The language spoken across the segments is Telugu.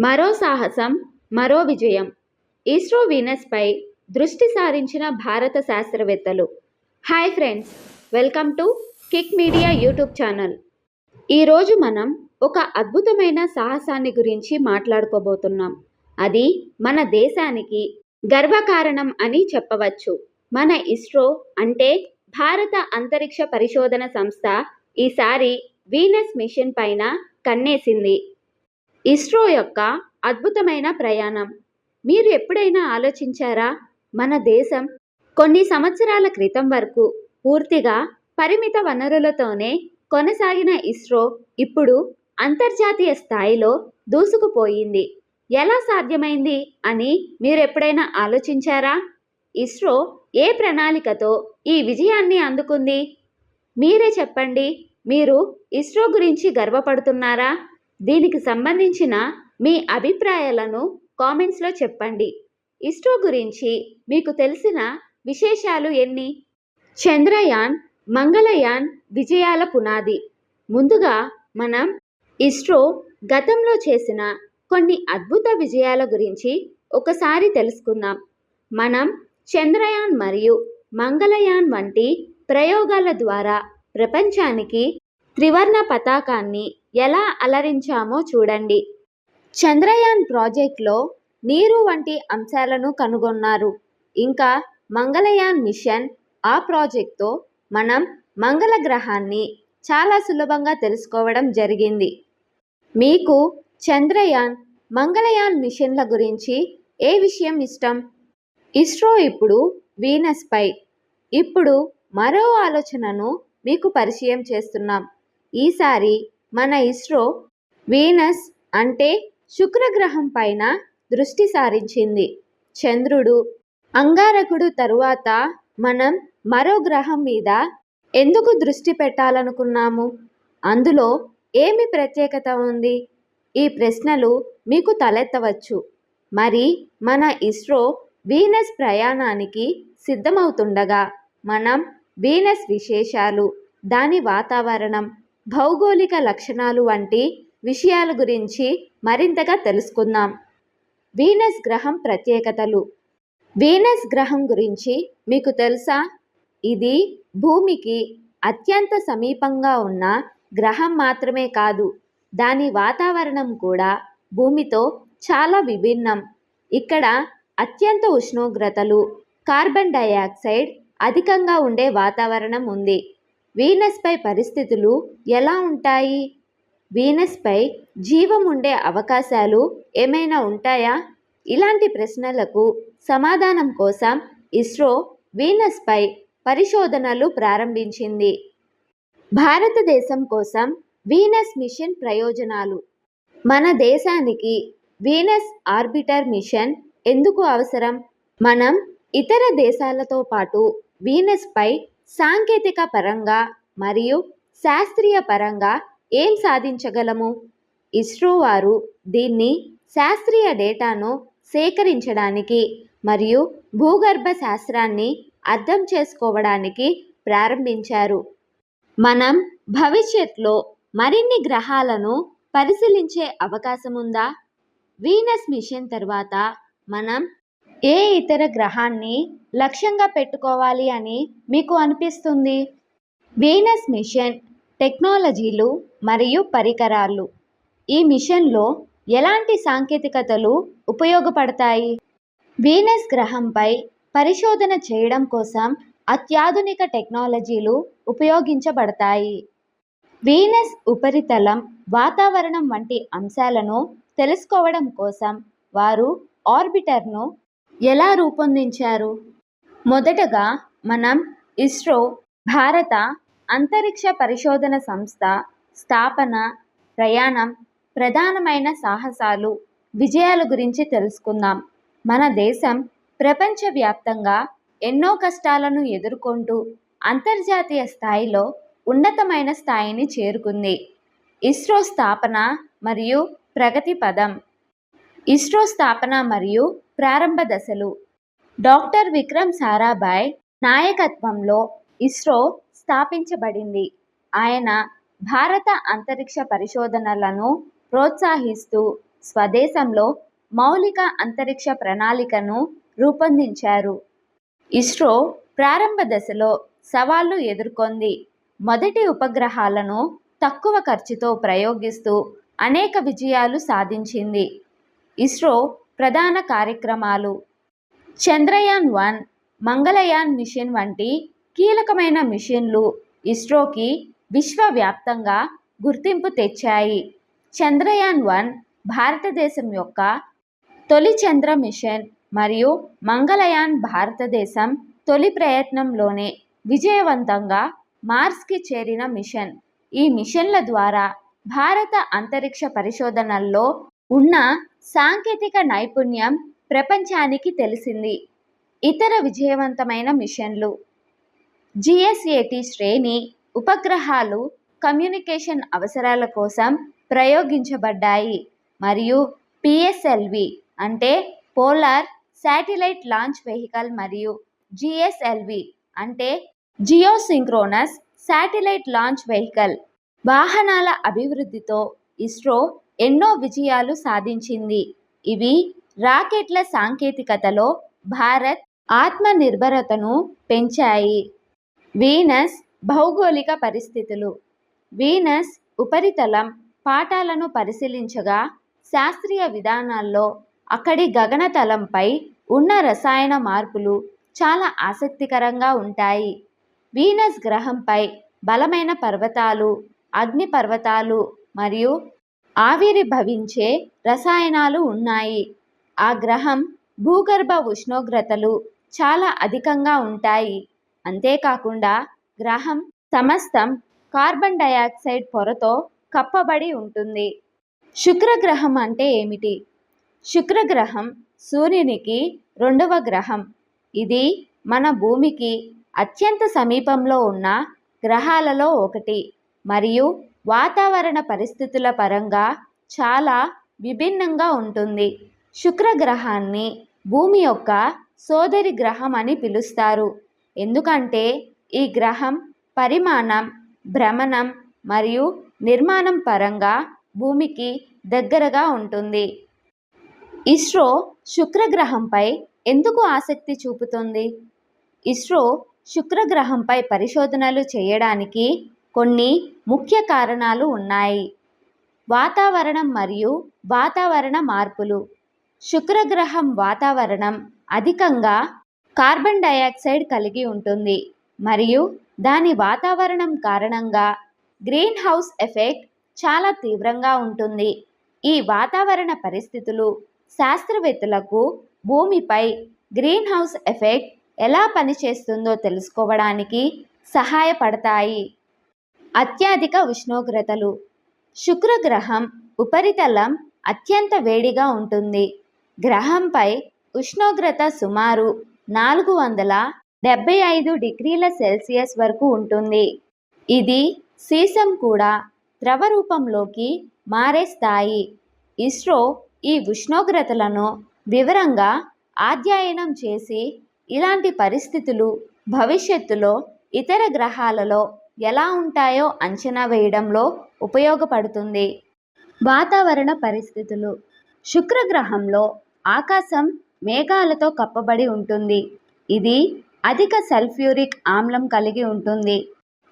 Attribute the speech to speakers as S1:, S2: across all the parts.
S1: మరో సాహసం మరో విజయం. ఇస్రో వీనస్పై దృష్టి సారించిన భారత శాస్త్రవేత్తలు. Hi friends welcome to kick media YouTube channel. ఈరోజు మనం ఒక అద్భుతమైన సాహసాన్ని గురించి మాట్లాడుకోబోతున్నాం. అది మన దేశానికి గర్వకారణం అని చెప్పవచ్చు. మన ఇస్రో అంటే భారత అంతరిక్ష పరిశోధన సంస్థ ఈసారి వీనస్ మిషన్ పైన కన్నేసింది. ఇస్రో యొక్క అద్భుతమైన ప్రయాణం. మీరు ఎప్పుడైనా ఆలోచించారా? మన దేశం కొన్ని సంవత్సరాల క్రితం వరకు పూర్తిగా పరిమిత వనరులతోనే కొనసాగిన ఇస్రో ఇప్పుడు అంతర్జాతీయ స్థాయిలో దూసుకుపోయింది. ఎలా సాధ్యమైంది అని మీరు ఎప్పుడైనా ఆలోచించారా? ఇస్రో ఏ ప్రణాళికతో ఈ విజయాన్ని అందుకుంది? మీరే చెప్పండి. మీరు ఇస్రో గురించి గర్వపడుతున్నారా? దీనికి సంబంధించిన మీ అభిప్రాయాలను కామెంట్స్లో చెప్పండి. ఇస్రో గురించి మీకు తెలిసిన విశేషాలు ఎన్ని? చంద్రయాన్ మంగళయాన్ విజయాల పునాది. ముందుగా మనం ఇస్రో గతంలో చేసిన కొన్ని అద్భుత విజయాల గురించి ఒకసారి తెలుసుకుందాం. మనం చంద్రయాన్ మరియు మంగళయాన్ వంటి ప్రయోగాల ద్వారా ప్రపంచానికి త్రివర్ణ పతాకాన్ని ఎలా అలరించామో చూడండి. చంద్రయాన్ ప్రాజెక్ట్లో నీరు వంటి అంశాలను కనుగొన్నారు. ఇంకా మంగళయాన్ మిషన్ ఆ ప్రాజెక్ట్తో మనం మంగళ గ్రహాన్ని చాలా సులభంగా తెలుసుకోవడం జరిగింది. మీకు చంద్రయాన్ మంగళయాన్ మిషన్ల గురించి ఏ విషయం ఇష్టం? ఇస్రో ఇప్పుడు వీనస్పై. ఇప్పుడు మరో ఆలోచనను మీకు పరిచయం చేస్తున్నాం. ఈసారి మన ఇస్రో వీనస్ అంటే శుక్రగ్రహం పైన దృష్టి సారించింది. చంద్రుడు అంగారకుడు తరువాత మనం మరో గ్రహం మీద ఎందుకు దృష్టి పెట్టాలనుకున్నాము? అందులో ఏమి ప్రత్యేకత ఉంది? ఈ ప్రశ్నలు మీకు తలెత్తవచ్చు. మరి మన ఇస్రో వీనస్ ప్రయాణానికి సిద్ధమవుతుండగా మనం వీనస్ విశేషాలు దాని వాతావరణం భౌగోళిక లక్షణాలు వంటి విషయాల గురించి మరింతగా తెలుసుకుందాం. వీనస్ గ్రహం ప్రత్యేకతలు. వీనస్ గ్రహం గురించి మీకు తెలుసా? ఇది భూమికి అత్యంత సమీపంగా ఉన్న గ్రహం మాత్రమే కాదు దాని వాతావరణం కూడా భూమితో చాలా విభిన్నం. ఇక్కడ అత్యంత ఉష్ణోగ్రతలు కార్బన్ డయాక్సైడ్ అధికంగా ఉండే వాతావరణం ఉంది. వీనస్పై పరిస్థితులు ఎలా ఉంటాయి? వీనస్పై జీవం ఉండే అవకాశాలు ఏమైనా ఉంటాయా? ఇలాంటి ప్రశ్నలకు సమాధానం కోసం ఇస్రో వీనస్పై పరిశోధనలు ప్రారంభించింది. భారతదేశం కోసం వీనస్ మిషన్ ప్రయోజనాలు. మన దేశానికి వీనస్ ఆర్బిటర్ మిషన్ ఎందుకు అవసరం? మనం ఇతర దేశాలతో పాటు వీనస్పై సాంకేతిక పరంగా మరియు శాస్త్రీయ పరంగా ఏం సాధించగలము? ఇస్రో వారు దీన్ని శాస్త్రీయ డేటాను సేకరించడానికి మరియు భూగర్భ శాస్త్రాన్ని అర్థం చేసుకోవడానికి ప్రారంభించారు. మనం భవిష్యత్తులో మరిన్ని గ్రహాలను పరిశీలించే అవకాశం ఉందా వీనస్ మిషన్ తర్వాత మనం ఏ ఇతర గ్రహాన్ని లక్ష్యంగా పెట్టుకోవాలి అని మీకు అనిపిస్తుంది? వీనస్ మిషన్ టెక్నాలజీలు మరియు పరికరాలు. ఈ మిషన్లో ఎలాంటి సాంకేతికతలు ఉపయోగపడతాయి? వీనస్ గ్రహంపై పరిశోధన చేయడం కోసం అత్యాధునిక టెక్నాలజీలు ఉపయోగించబడతాయి. వీనస్ ఉపరితలం వాతావరణం వంటి అంశాలను తెలుసుకోవడం కోసం వారు ఆర్బిటర్ను ఎలా రూపొందించారు? మొదటగా మనం ఇస్రో భారత అంతరిక్ష పరిశోధన సంస్థ స్థాపన ప్రయాణం ప్రధానమైన సాహసాలు విజయాల గురించి తెలుసుకుందాం. మన దేశం ప్రపంచవ్యాప్తంగా ఎన్నో కష్టాలను ఎదుర్కొంటూ అంతర్జాతీయ స్థాయిలో ఉన్నతమైన స్థాయిని చేరుకుంది. ఇస్రో స్థాపన మరియు ప్రగతి పదం ఇస్రో స్థాపన మరియు ప్రారంభ దశలు. డాక్టర్ విక్రమ్ సారాభాయ్ నాయకత్వంలో ఇస్రో స్థాపించబడింది. ఆయన భారత అంతరిక్ష పరిశోధనలను ప్రోత్సహిస్తూ స్వదేశంలో మౌలిక అంతరిక్ష ప్రణాళికను రూపొందించారు. ఇస్రో ప్రారంభ దశలో సవాళ్ళు ఎదుర్కొంది. మొదటి ఉపగ్రహాలను తక్కువ ఖర్చుతో ప్రయోగిస్తూ అనేక విజయాలు సాధించింది. ఇస్రో ప్రధాన కార్యక్రమాలు. చంద్రయాన్ వన్ మంగళయాన్ మిషన్ వంటి కీలకమైన మిషన్లు ఇస్రోకి విశ్వవ్యాప్తంగా గుర్తింపు తెచ్చాయి. చంద్రయాన్ వన్ భారతదేశం యొక్క తొలి చంద్ర మిషన్ మరియు మంగళయాన్ భారతదేశం తొలి ప్రయత్నంలోనే విజయవంతంగా మార్స్కి చేరిన మిషన్. ఈ మిషన్ల ద్వారా భారత అంతరిక్ష పరిశోధనల్లో ఉన్న సాంకేతిక నైపుణ్యం ప్రపంచానికి తెలిసింది. ఇతర విజయవంతమైన మిషన్లు. జిఎస్ఏటి శ్రేణి ఉపగ్రహాలు కమ్యూనికేషన్ అవసరాల కోసం ప్రయోగించబడ్డాయి. మరియు పిఎస్ఎల్వి అంటే పోలార్ శాటిలైట్ లాంచ్ వెహికల్ మరియు జిఎస్ఎల్వి అంటే జియోసింక్రోనస్ శాటిలైట్ లాంచ్ వెహికల్. వాహనాల అభివృద్ధితో ఇస్రో ఎన్నో విజయాలు సాధించింది. ఇవి రాకెట్ల సాంకేతికతలో భారత్ ఆత్మనిర్భరతను పెంచాయి. వీనస్ భౌగోళిక పరిస్థితులు. వీనస్ ఉపరితలం పాఠాలను పరిశీలించగా శాస్త్రీయ విధానాల్లో అక్కడి గగనతలంపై ఉన్న రసాయన మార్పులు చాలా ఆసక్తికరంగా ఉంటాయి. వీనస్ గ్రహంపై బలమైన పర్వతాలు అగ్ని పర్వతాలు మరియు ఆవిర్భవించే రసాయనాలు ఉన్నాయి. ఆ గ్రహం భూగర్భ ఉష్ణోగ్రతలు చాలా అధికంగా ఉంటాయి. అంతేకాకుండా గ్రహం సమస్తం కార్బన్ డయాక్సైడ్ పొరతో కప్పబడి ఉంటుంది. శుక్రగ్రహం అంటే ఏమిటి? శుక్రగ్రహం సూర్యునికి రెండవ గ్రహం. ఇది మన భూమికి అత్యంత సమీపంలో ఉన్న గ్రహాలలో ఒకటి. మరియు వాతావరణ పరిస్థితుల పరంగా చాలా విభిన్నంగా ఉంటుంది. శుక్రగ్రహాన్ని భూమి యొక్క సోదరి గ్రహం అని పిలుస్తారు. ఎందుకంటే ఈ గ్రహం పరిమాణం భ్రమణం మరియు నిర్మాణం పరంగా భూమికి దగ్గరగా ఉంటుంది. ఇస్రో శుక్రగ్రహంపై ఎందుకు ఆసక్తి చూపుతుంది? ఇస్రో శుక్రగ్రహంపై పరిశోధనలు చేయడానికి కొన్ని ముఖ్య కారణాలు ఉన్నాయి. వాతావరణం మరియు వాతావరణ మార్పులు. శుక్రగ్రహం వాతావరణం అధికంగా కార్బన్ డయాక్సైడ్ కలిగి ఉంటుంది. మరియు దాని వాతావరణం కారణంగా గ్రీన్ హౌస్ ఎఫెక్ట్ చాలా తీవ్రంగా ఉంటుంది. ఈ వాతావరణ పరిస్థితులు శాస్త్రవేత్తలకు భూమిపై గ్రీన్ హౌస్ ఎఫెక్ట్ ఎలా పనిచేస్తుందో తెలుసుకోవడానికి సహాయపడతాయి. అత్యధిక ఉష్ణోగ్రతలు. శుక్రగ్రహం ఉపరితలం అత్యంత వేడిగా ఉంటుంది. గ్రహంపై ఉష్ణోగ్రత సుమారు నాలుగు వందల డెబ్బై ఐదు డిగ్రీల సెల్సియస్ వరకు ఉంటుంది. ఇది సీసం కూడా ద్రవ రూపంలోకి మారే స్థాయి. ఇస్రో ఈ ఉష్ణోగ్రతలను వివరంగా అధ్యయనం చేసి ఇలాంటి పరిస్థితులు భవిష్యత్తులో ఇతర గ్రహాలలో ఎలా ఉంటాయో అంచనా వేయడంలో ఉపయోగపడుతుంది. వాతావరణ పరిస్థితులు. శుక్రగ్రహంలో ఆకాశం మేఘాలతో కప్పబడి ఉంటుంది. ఇది అధిక సల్ఫ్యూరిక్ ఆమ్లం కలిగి ఉంటుంది.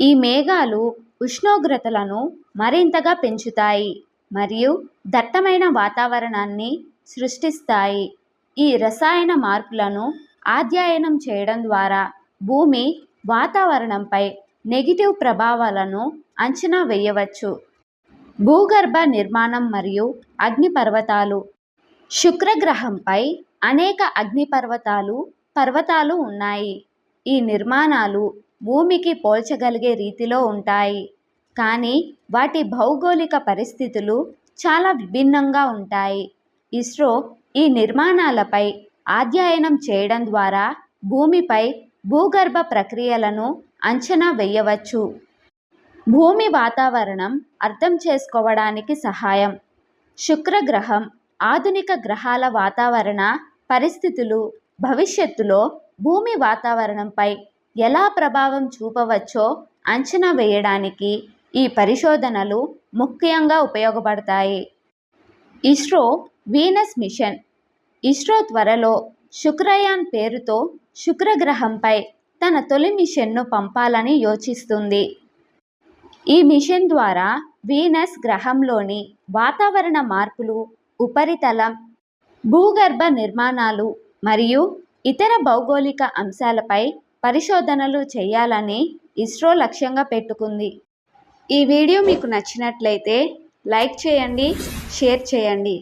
S1: ఈ మేఘాలు ఉష్ణోగ్రతలను మరింతగా పెంచుతాయి మరియు దట్టమైన వాతావరణాన్ని సృష్టిస్తాయి. ఈ రసాయన మార్పులను అధ్యయనం చేయడం ద్వారా భూమి వాతావరణంపై నెగిటివ్ ప్రభావాలను అంచనా వేయవచ్చు. భూగర్భ నిర్మాణం మరియు అగ్నిపర్వతాలు. శుక్రగ్రహంపై అనేక అగ్నిపర్వతాలు పర్వతాలు ఉన్నాయి. ఈ నిర్మాణాలు భూమికి పోల్చగలిగే రీతిలో ఉంటాయి. కానీ వాటి భౌగోళిక పరిస్థితులు చాలా విభిన్నంగా ఉంటాయి. ఇస్రో ఈ నిర్మాణాలపై అధ్యయనం చేయడం ద్వారా భూమిపై భూగర్భ ప్రక్రియలను అంచనా వేయవచ్చు. భూమి వాతావరణం అర్థం చేసుకోవడానికి సహాయం. శుక్రగ్రహం ఆధునిక గ్రహాల వాతావరణ పరిస్థితులు భవిష్యత్తులో భూమి వాతావరణంపై ఎలా ప్రభావం చూపవచ్చో అంచనా వేయడానికి ఈ పరిశోధనలు ముఖ్యంగా ఉపయోగపడతాయి. ISRO Venus machine. ఇస్రో త్వరలో శుక్రయాన్ పేరుతో శుక్రగ్రహంపై తన తొలి మిషన్ను పంపాలని యోచిస్తుంది. ఈ మిషన్ ద్వారా వీనస్ గ్రహంలోని వాతావరణ మార్పులు ఉపరితలం భూగర్భ నిర్మాణాలు మరియు ఇతర భౌగోళిక అంశాలపై పరిశోధనలు చేయాలని ఇస్రో లక్ష్యంగా పెట్టుకుంది. ఈ వీడియో మీకు నచ్చినట్లయితే లైక్ చేయండి షేర్ చేయండి.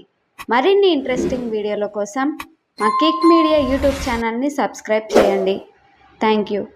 S1: మరిన్ని ఇంట్రెస్టింగ్ వీడియోల కోసం మా కిక్ మీడియా యూట్యూబ్ ఛానల్ని సబ్స్క్రైబ్ చేయండి. Thank you.